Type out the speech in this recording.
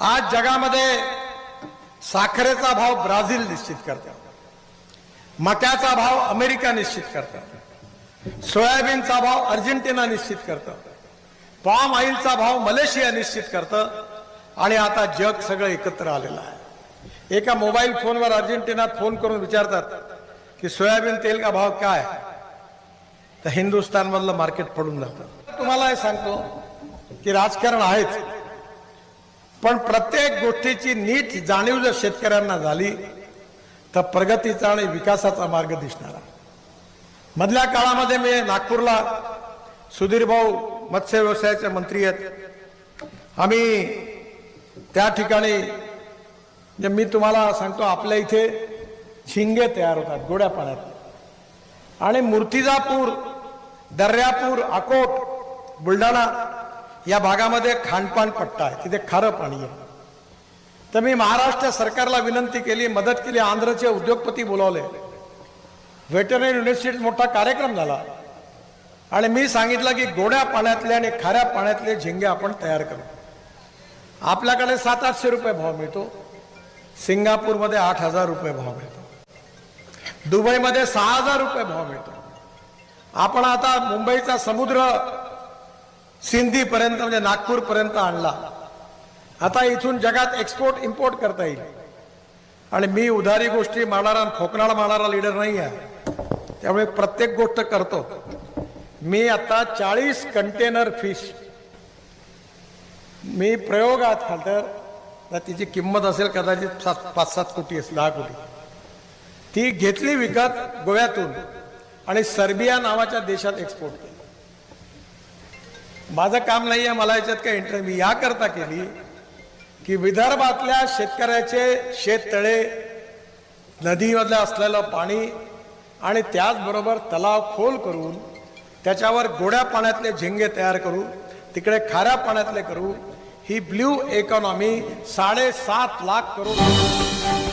आज जगामध्ये साखरेचा भाव ब्राझील निश्चित करतात मक्याचा भाव अमेरिका निश्चित करतात सोयाबीनचा भाव अर्जेंटिना निश्चित करतं. पाम ऑइलचा भाव मलेशिया निश्चित करतं. आणि आता जग सगळं एकत्र आलेलं आहे. एका मोबाईल फोनवर अर्जेंटिनात फोन करून विचारतात की सोयाबीन तेल का भाव काय? तर हिंदुस्थानमधलं मार्केट पडून जातं. तुम्हाला हे सांगतो की राजकारण आहेच. पण प्रत्येक गोष्टीची नीट जाणीव जर शेतकऱ्यांना झाली तर प्रगतीचा आणि विकासाचा मार्ग दिसणारा मधल्या काळामध्ये मी नागपूरला सुधीर भाऊ मत्स्य व्यवसायाचे मंत्री आहेत. आम्ही त्या ठिकाणी जे मी तुम्हाला सांगतो आपल्या इथे झिंगे तयार होतात गोड्या पाण्यात. आणि मूर्तिजापूर दर्यापूर अकोट बुलढाणा या भागामध्ये खानपान पट्टा आहे. तिथे खारं पाणी आहे. तर मी महाराष्ट्र सरकारला विनंती केली मदत केली आंध्रचे उद्योगपती बोलावले. व्हेटरनरी युनिव्हर्सिटीत मोठा कार्यक्रम झाला. आणि मी सांगितलं की गोड्या पाण्यातले आणि खाऱ्या पाण्यातले झिंगे आपण तयार करू. आपल्याकडे सात आठशे रुपये भाव मिळतो. सिंगापूरमध्ये आठ हजार रुपये भाव मिळतो. दुबईमध्ये सहा हजार रुपये भाव मिळतो. आपण आता मुंबईचा समुद्र सिंधी पर्यंत म्हणजे नागपूर पर्यंत आणला. आता इथून जगात एक्सपोर्ट इम्पोर्ट करता येईल. आणि मी उधारी गोष्टी मारणारा आणि मारणारा लीडर नाही आहे. त्यामुळे प्रत्येक गोष्ट करतो. मी आता चाळीस कंटेनर फिश मी प्रयोगात खातर तर तिची किंमत असेल कदाचित सात पाच सात कोटी असेल दहा कोटी. ती घेतली विकत गोव्यातून आणि सर्बिया नावाच्या देशात एक्सपोर्ट केली. माझं काम नाही आहे मला याच्यात काय इंटरेस्ट मी याकरता केली की विदर्भातल्या शेतकऱ्याचे शेततळे नदीमधलं असलेलं पाणी आणि त्याचबरोबर तलाव खोल करून त्याच्यावर गोड्या पाण्यातले झिंगे तयार करू तिकडे खाऱ्या पाण्यातले करू ही ब्ल्यू इकॉनॉमी साडेसात लाख करोड